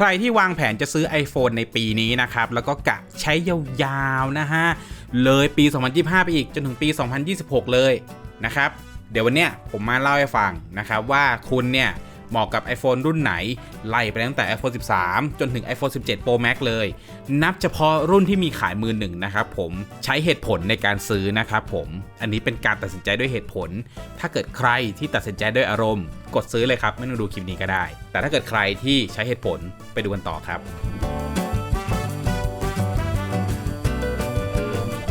ใครที่วางแผนจะซื้อ iPhone ในปีนี้นะครับ แล้วก็กะใช้ยาวๆนะฮะ เลยปี 2025 ไปอีกจนถึงปี 2026 เลยนะครับ เดี๋ยววันเนี้ยผมมาเล่าให้ฟังนะครับว่าคุณเนี่ย เหมาะกับ iPhone รุ่นไหน ไล่ไปตั้งแต่ iPhone 13 จนถึง iPhone 17 Pro Max เลย นับเฉพาะรุ่นที่มีขายมือหนึ่งนะครับผมใช้เหตุผลในการซื้อนะครับผมอันนี้เป็นการตัดสินใจด้วยเหตุผล ถ้าเกิดใครที่ตัดสินใจด้วยอารมณ์ กดซื้อเลยครับไม่ต้องดูคลิปนี้ก็ได้ แต่ถ้าเกิดใครที่ใช้เหตุผลไปดูกันต่อครับ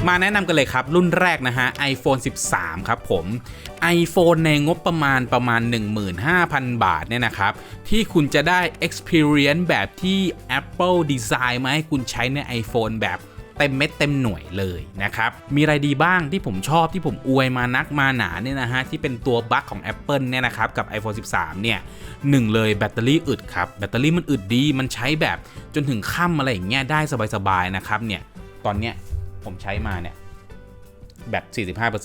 มาแนะนำกันเลยครับ รุ่นแรกนะฮะ iPhone 13 ครับผม iPhone ในงบประมาณประมาณ 15,000 บาทเนี่ยนะครับ ที่คุณจะได้ experience แบบที่ Apple Design มาให้คุณใช้ใน iPhone แบบเต็มเม็ดเต็มหน่วยเลยนะครับ มีอะไรดีบ้างที่ผมชอบที่ผมอวยมานักมาหนาเนี่ยนะฮะ ที่เป็นตัวบั๊กของ Apple เนี่ยนะครับ กับ iPhone 13 เนี่ยหนึ่งเลยแบตเตอรี่อึดครับ แบตเตอรี่มันอึดดีมันใช้แบบจนถึงค่ำอะไรอย่างเงี้ยได้สบายๆนะครับเนี่ยตอนเนี้ย ผมใช้มาเนี่ยแบต45%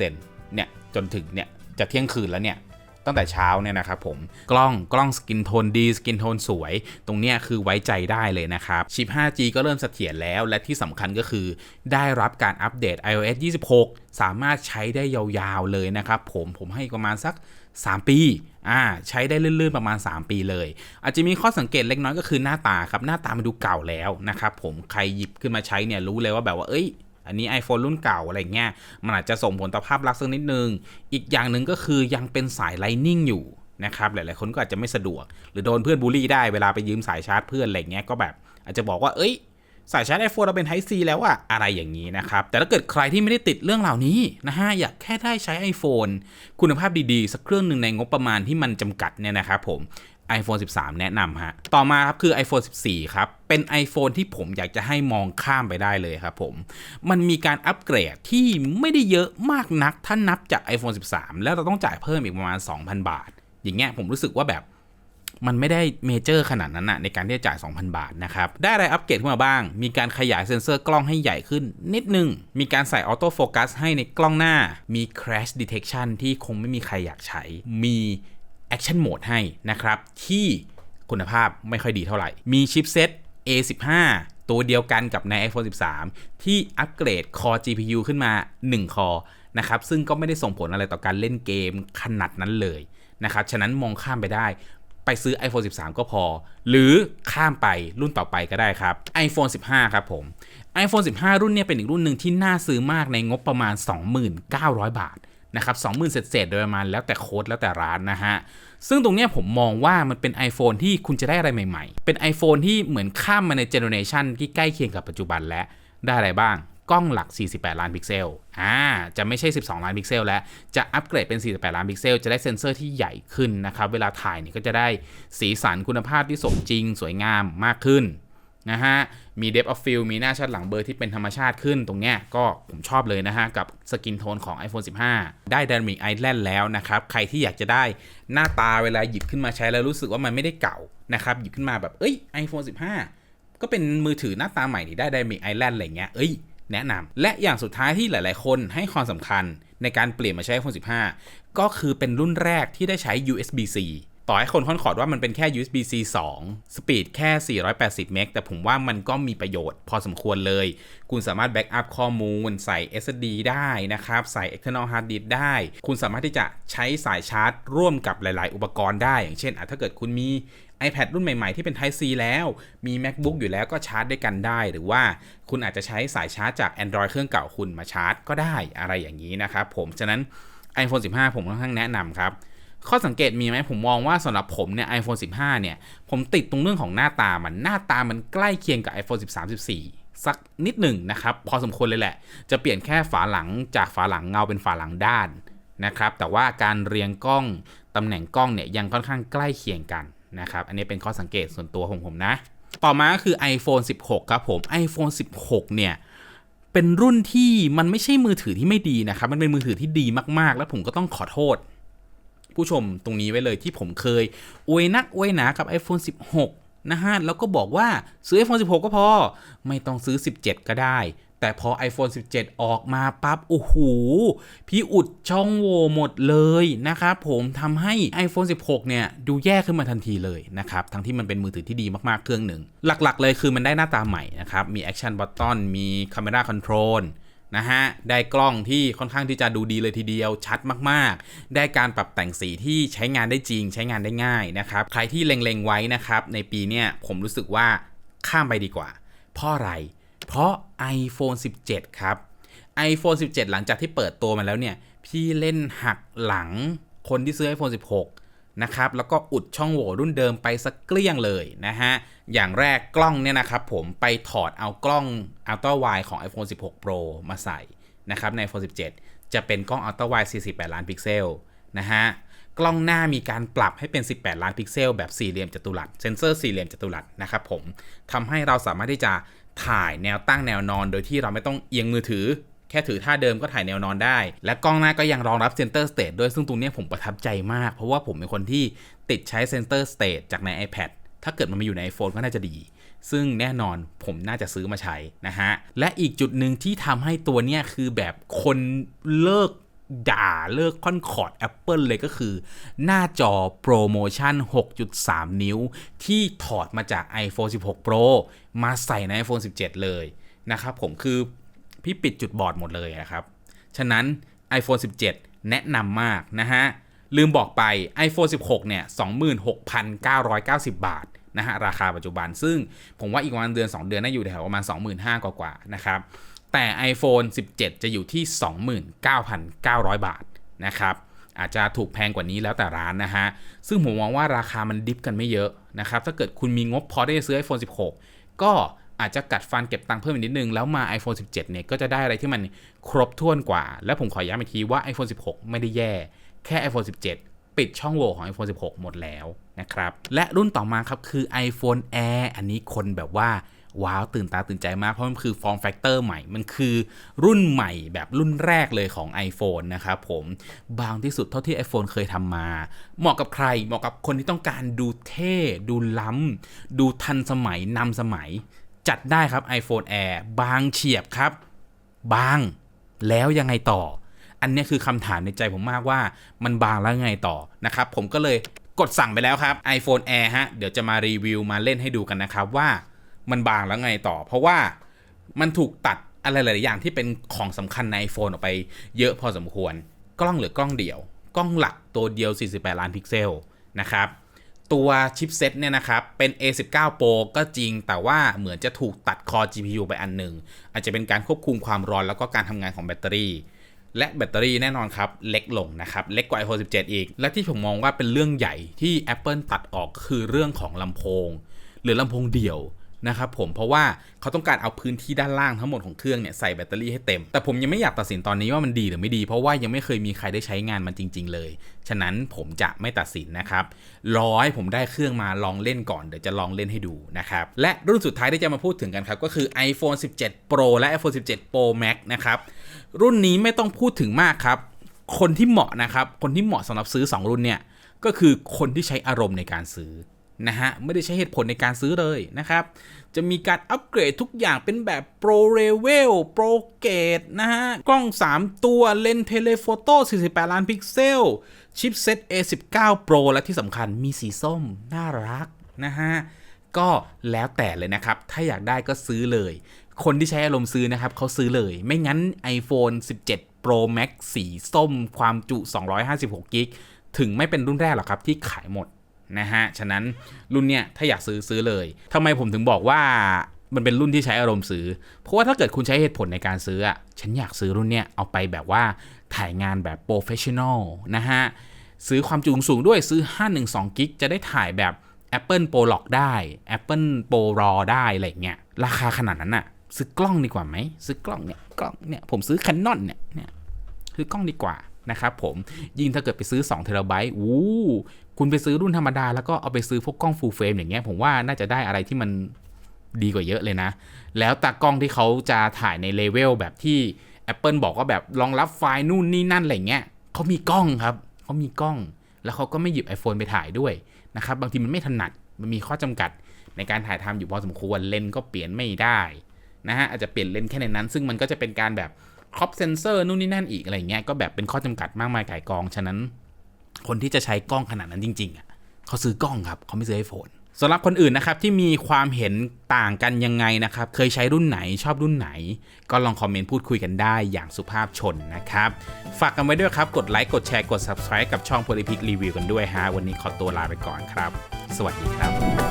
เนี่ยจนถึงเนี่ยจะเที่ยงคืนแล้วเนี่ยตั้งแต่เช้าเนี่ยนะครับผมกล้องกล้องสกินโทนดีสกินโทนสวย ตรงเนี้ยคือไว้ใจได้เลยนะครับชิป 5G ก็เริ่มเสถียรแล้วและที่สำคัญก็คือ ได้รับการอัปเดต iOS 26 สามารถใช้ได้ยาวๆเลยนะครับผมผมให้ประมาณสัก 3 ปีอ่าใช้ได้ลื่นๆประมาณ 3 ปีเลย อาจจะมีข้อสังเกตเล็กน้อยก็คือหน้าตาครับหน้าตามันดูเก่าแล้วนะครับผมใครหยิบขึ้นมาใช้เนี่ยรู้เลยว่าแบบว่าเอ้ย อันนี้ iPhone รุ่นเก่าอะไรเงี้ยมันอาจจะส่งผลต่อภาพลักษณ์สักนิดนึง อีกอย่างหนึ่งก็คือยังเป็นสาย Lightning อยู่นะครับหลายๆคนก็อาจจะไม่สะดวก หรือโดนเพื่อนบูลลี่ได้เวลาไปยืมสายชาร์จเพื่อนอะไรเงี้ยก็แบบอาจจะบอกว่าเอ้ยสายชาร์จ iPhone เราเป็น Type C แล้วอะอะไรอย่างนี้นะครับ แต่ถ้าเกิดใครที่ไม่ได้ติดเรื่องเหล่านี้นะฮะ อยากแค่ได้ใช้ iPhone คุณภาพดีๆ สักเครื่องหนึ่งในงบประมาณที่มันจำกัดเนี่ยนะครับผม iPhone 13 แนะนำฮะ ต่อมาครับคือ iPhone 14 ครับ เป็น iPhone ที่ผมอยากจะให้มองข้ามไปได้เลยครับผม มันมีการอัปเกรดที่ไม่ได้เยอะมากนัก ถ้านับจาก iPhone 13 แล้วเราต้องจ่ายเพิ่มอีกประมาณ 2,000 บาท อย่างเงี้ยผมรู้สึกว่าแบบมันไม่ได้เมเจอร์ขนาดนั้นนะในการที่จะจ่าย 2,000 บาทนะครับ ได้อะไรอัปเกรดขึ้นมาบ้าง มีการขยายเซ็นเซอร์กล้องให้ใหญ่ขึ้น นิดนึง มีการใส่ออโต้โฟกัสให้ในกล้องหน้า มี crash detection ที่คงไม่มีใครอยากใช้ มี action mode ให้นะครับ ที่คุณภาพไม่ค่อยดีเท่าไหร่ มีชิปเซ็ต A15 ตัวเดียวกันกับใน iPhone 13 ที่อัปเกรด Core GPU ขึ้นมา 1 คอนะครับ ซึ่งก็ไม่ได้ส่งผลอะไรต่อการเล่นเกมขนาดนั้นเลยนะครับ ฉะนั้นมองข้ามไปได้ ไปซื้อ iPhone 13 ก็พอ หรือข้ามไปรุ่นต่อไปก็ได้ครับ iPhone 15 ครับผม iPhone 15 รุ่นเนี้ยเป็นอีกรุ่นหนึ่งที่น่าซื้อมากในงบประมาณ 29,000 บาท นะครับ20,000เศษโดยประมาณแล้วแต่โค้ดแล้วแต่ร้านนะฮะ ซึ่งตรงนี้ผมมองว่ามันเป็น iPhone ที่คุณจะได้อะไรใหม่ ๆ เป็น iPhone ที่เหมือนข้ามมาในเจเนอเรชันที่ใกล้เคียงกับปัจจุบันและได้อะไรบ้างกล้องหลัก 48 ล้านพิกเซล อ่า จะไม่ใช่ 12 ล้านพิกเซล แล้ว จะอัปเกรดเป็น 48 ล้านพิกเซล จะได้เซ็นเซอร์ที่ใหญ่ขึ้นนะครับ เวลาถ่ายเนี่ยก็จะได้สีสันคุณภาพที่สมจริงสวยงามมากขึ้นนะฮะ มี depth of field มีหน้าชัดหลังเบอร์ที่เป็นธรรมชาติขึ้นตรงเนี้ยก็ผมชอบเลยนะฮะ กับสกินโทนของ iPhone 15 ได้ Dynamic Island แล้วนะครับ ใครที่อยากจะได้หน้าตาเวลาหยิบขึ้นมาใช้แล้วรู้สึกว่ามันไม่ได้เก่านะครับ หยิบขึ้นมาแบบ เอ้ย iPhone 15 ก็เป็นมือถือหน้าตาใหม่ที่ได้ Dynamic Island อะไรเงี้ยเอ้ยแนะนำและอย่างสุดท้ายที่หลาย ๆ คนให้ความสำคัญในการเปลี่ยนมาใช้ iPhone 15 ก็คือเป็นรุ่นแรกที่ได้ใช้ USB-C ต่อให้คนค่อนขอดว่ามันเป็นแค่ USB-C 2 สปีดแค่ 480 เมกแต่ผมว่ามันก็มีประโยชน์พอสมควรเลย คุณสามารถแบ็กอัพข้อมูล ใส่ SSD ได้นะครับ ใส่ external hard disk ได้ คุณสามารถที่จะใช้สายชาร์จ ร่วมกับหลาย ๆ อุปกรณ์ได้ อย่างเช่นถ้าเกิดคุณมี iPad รุ่นใหม่ ๆ ที่เป็น Type C แล้ว มี MacBook อยู่แล้วก็ชาร์จด้วยกันได้ หรือว่าคุณอาจจะใช้สายชาร์จจาก Android เครื่องเก่าคุณมาชาร์จ ก็ได้อะไรอย่างนี้นะครับผม ฉะนั้น iPhone 15 ผมค่อนข้างแนะนำครับ ข้อสังเกตมีไหมผมมองว่าสำหรับผมเนี่ย iPhone 15 เนี่ย ผมติดตรงเรื่องของหน้าตามันหน้าตามันใกล้เคียงกับ iPhone 13 14 สักนิดหนึ่งนะครับ พอสมควรเลยแหละ จะเปลี่ยนแค่ฝาหลังจากฝาหลังเงาเป็นฝาหลังด้านนะครับแต่ว่าการเรียงกล้องตำแหน่งกล้องเนี่ยยังค่อนข้างใกล้เคียงกันนะครับอันนี้เป็นข้อสังเกตส่วนตัวของผมนะ ต่อมาก็คือ iPhone 16 ครับผม iPhone 16 เนี่ยเป็นรุ่นที่มันไม่ใช่มือถือที่ไม่ดีนะครับ มันเป็นมือถือที่ดีมากๆ แล้วผมก็ต้องขอโทษ ผู้ชมตรงนี้ไว้เลยที่ผมเคยอวยนักอวยหนากับ iPhone 16 นะฮะ แล้วก็บอกว่าซื้อ iPhone 16 ก็พอ ไม่ต้องซื้อ 17 ก็ได้ แต่พอ iPhone 17 ออกมาปั๊บ โอ้โห พี่อุดช่องโหว่หมดเลยนะครับผมทำให้ iPhone 16 เนี่ย ดูแย่ขึ้นมาทันทีเลยนะครับ ทั้งที่มันเป็นมือถือที่ดีมากๆ เครื่องหนึ่ง หลักๆ เลยคือมันได้หน้าตาใหม่นะครับ มี Action Button มี Camera Control นะฮะ ได้กล้องที่ค่อนข้างที่จะดูดีเลยทีเดียวชัดมากๆ ได้การปรับแต่งสีที่ใช้งานได้จริง ใช้งานได้ง่ายนะครับ ใครที่เล็งๆไว้นะครับในปีเนี้ยผมรู้สึกว่าข้ามไปดีกว่า เพราะอะไร เพราะ iPhone 17 ครับ iPhone 17 หลังจากที่เปิดตัวมาแล้วเนี่ย พี่เล่นหักหลังคนที่ซื้อ iPhone 16 นะครับแล้วก็อุดช่องโหว่รุ่นเดิมไปสักเกลี้ยงเลยนะฮะ อย่างแรกกล้องเนี่ยนะครับผมไปถอดเอากล้อง Ultra Wide ของ iPhone 16 Pro มาใส่นะครับใน iPhone 17 จะเป็นกล้อง Ultra Wide 48 ล้านพิกเซลนะฮะกล้องหน้ามีการปรับให้เป็น 18 ล้านพิกเซล แบบสี่เหลี่ยมจัตุรัสเซนเซอร์สี่เหลี่ยมจัตุรัสนะครับผมทำให้เราสามารถที่จะถ่ายแนวตั้งแนวนอนโดยที่เราไม่ต้องเอียงมือถือ แค่ถือท่าเดิมก็ถ่ายแนวนอนได้ และกล้องหน้าก็ยังรองรับ Center Stage ด้วยซึ่งตรงนี้ผมประทับใจมาก เพราะว่าผมเป็นคนที่ติดใช้ Center Stage จากใน iPad ถ้าเกิดมันมาอยู่ใน iPhone ก็น่าจะดี ซึ่งแน่นอนผมน่าจะซื้อมาใช้นะฮะ และอีกจุดหนึ่งที่ทำให้ตัวเนี้ยคือแบบคนเลิกด่าเลิกค่อนคอร์ด Apple เลยก็คือ หน้าจอโปรโมชั่น 6.3 นิ้ว ที่ถอดมาจาก iPhone 16 Pro มาใส่ใน iPhone 17 เลยนะครับผมคือ พี่ปิดจุดบอดหมดเลยนะครับ ฉะนั้น iPhone 17 แนะนำมากนะฮะ ลืมบอกไป iPhone 16 เนี่ย 26,990 บาทนะฮะ ราคาปัจจุบัน ซึ่งผมว่าอีกประมาณเดือน 2 เดือนน่าอยู่แถวประมาณ 25,000 กว่าๆนะครับ แต่ iPhone 17 จะอยู่ที่ 29,900 บาทนะครับอาจจะถูกแพงกว่านี้แล้วแต่ร้านนะฮะ ซึ่งผมมองว่าราคามันดิฟกันไม่เยอะนะครับ ถ้าเกิดคุณมีงบพอที่จะซื้อ iPhone 16 ก็ อาจจะกัดฟันเก็บตังค์เพิ่มอีกนิดนึง แล้วมา iPhone 17 เนี่ยก็จะได้อะไรที่มันครบถ้วนกว่า และผมขอย้ำอีกทีว่า iPhone 16 ไม่ได้แย่ แค่ iPhone 17 ปิดช่องโหว่ของ iPhone 16 หมดแล้วนะครับ และรุ่นต่อมาครับคือ iPhone Air อันนี้คนแบบว่าว้าวตื่นตาตื่นใจมาก เพราะมันคือ form factor ใหม่ มันคือรุ่นใหม่แบบรุ่นแรกเลยของ iPhone นะครับผมบางที่สุดเท่าที่ iPhone เคยทำมา เหมาะกับใคร เหมาะกับคนที่ต้องการดูเท่ ดูล้ำดูทันสมัยนำสมัย จัดได้ครับ iPhone Air บางเฉียบครับ บางแล้วยังไงต่อ อันนี้คือคำถามในใจผมมากว่ามันบางแล้วยังไงต่อนะครับ ผมก็เลยกดสั่งไปแล้วครับ iPhone Air ฮะ เดี๋ยวจะมารีวิวมาเล่นให้ดูกันนะครับว่ามันบางแล้วไงต่อ เพราะว่ามันถูกตัดอะไรหลายอย่างที่เป็นของสำคัญใน iPhone ออกไปเยอะพอสมควร กล้องเหลือกล้องเดียว กล้องหลักตัวเดียว 48 ล้านพิกเซลนะครับ ตัวชิปเซ็ตเนี่ยนะครับ เป็น A19 Pro ก็จริง แต่ว่าเหมือนจะถูกตัดคอ GPU ไปอันหนึ่ง อาจจะเป็นการควบคุมความร้อนแล้วก็การทำงานของแบตเตอรี่ และแบตเตอรี่แน่นอนครับ เล็กลงนะครับ เล็กกว่า iPhone 17 อีก และที่ผมมองว่าเป็นเรื่องใหญ่ที่ Apple ตัดออกคือเรื่องของลำโพง หรือลำโพงเดี่ยว นะครับผมเพราะว่าเขาต้องการเอาพื้นที่ด้านล่างทั้งหมดของเครื่องเนี่ยใส่แบตเตอรี่ให้เต็ม แต่ผมยังไม่อยากตัดสินตอนนี้ว่ามันดีหรือไม่ดี เพราะว่ายังไม่เคยมีใครได้ใช้งานมันจริง ๆ เลย ฉะนั้นผมจะไม่ตัดสินนะครับรอให้ผมได้เครื่องมาลองเล่นก่อนเดี๋ยวจะลองเล่นให้ดูนะครับและรุ่นสุดท้ายที่จะมาพูดถึงกันครับก็คือ iPhone 17 Pro และ iPhone 17 Pro Max นะครับรุ่นนี้ไม่ต้องพูดถึงมากครับคนที่เหมาะนะครับคนที่เหมาะสำหรับซื้อ 2 รุ่นเนี่ยก็คือคนที่ใช้อารมณ์ในการซื้อ นะฮะ ไม่ได้ใช้เหตุผลในการซื้อเลยนะครับ จะมีการอัปเกรดทุกอย่างเป็นแบบ Pro Level Pro Gate นะฮะ กล้อง 3 ตัวเลนเทเลโฟโต้ 48 ล้านพิกเซล ชิปเซ็ต A19 Pro และที่สำคัญมีสีส้ม น่ารักนะฮะ ก็แล้วแต่เลยนะครับ ถ้าอยากได้ก็ซื้อเลย คนที่ใช้อารมณ์ซื้อนะครับเขาซื้อเลย ไม่งั้น iPhone 17 Pro Max สีส้ม ความจุ 256กิกถึงไม่เป็นรุ่นแรกหรอกครับที่ขายหมด นะฮะ ฉะนั้นรุ่นเนี้ยถ้าอยากซื้อซื้อเลยทำไมผมถึงบอกว่ามันเป็นรุ่นที่ใช้อารมณ์ซื้อ เพราะว่าถ้าเกิดคุณใช้เหตุผลในการซื้ออะฉันอยากซื้อรุ่นเนี้ยเอาไปแบบว่าถ่ายงานแบบโปรเฟชชั่นอลนะฮะ ซื้อความจุสูงด้วยซื้อ 512กิกจะได้ถ่ายแบบ Apple Pro Lock ได้ Apple Pro RAW ได้อะไรเงี้ย ราคาขนาดนั้นอะซื้อกล้องดีกว่าไหม ซื้อกล้องเนี่ย กล้องเนี่ย ผมซื้อ Canon เนี่ย เนี่ย ซื้อกล้องดีกว่า นะครับผมยิ่งถ้าเกิดไปซื้อ2เทราไบต์อู้คุณไปซื้อรุ่นธรรมดา แล้วก็เอาไปซื้อพวกกล้องฟูลเฟรมอย่างเงี้ยผมว่าน่าจะได้อะไรที่มันดีกว่าเยอะเลยนะ แล้วตากล้องที่เขาจะถ่ายในเลเวลแบบที่ Apple บอกว่าแบบรองรับไฟล์นู่นนี่นั่นอะไรเงี้ยเขามีกล้องครับเขามีกล้อง แล้วเขาก็ไม่หยิบ iPhone ไปถ่ายด้วยนะครับบางทีมันไม่ถนัดมันมีข้อจำกัดในการถ่ายทำอยู่พอสมควรเลนก็เปลี่ยนไม่ได้นะฮะอาจจะเปลี่ยนเลนแค่ในนั้น ซึ่งมันก็จะเป็นการแบบ ครอปเซนเซอร์นู่นนี่นั่นอีกอะไรเงี้ยก็แบบเป็นข้อจำกัดมากมายก่ายกอง ฉะนั้น คนที่จะใช้กล้องขนาดนั้นจริง ๆอะเขาซื้อกล้องครับเขาไม่ซื้อไอโฟนสำหรับคนอื่นนะครับที่มีความเห็นต่างกันยังไงนะครับ เคยใช้รุ่นไหนชอบรุ่นไหน ก็ลองคอมเมนต์พูดคุยกันได้อย่างสุภาพชนนะครับ ฝากกันไว้ด้วยครับ กดไลค์กดแชร์กด subscribe กับช่อง p o l y p i c Review กันด้วยฮะวันนี้ขอตัวลาไปก่อนครับ สวัสดีครับ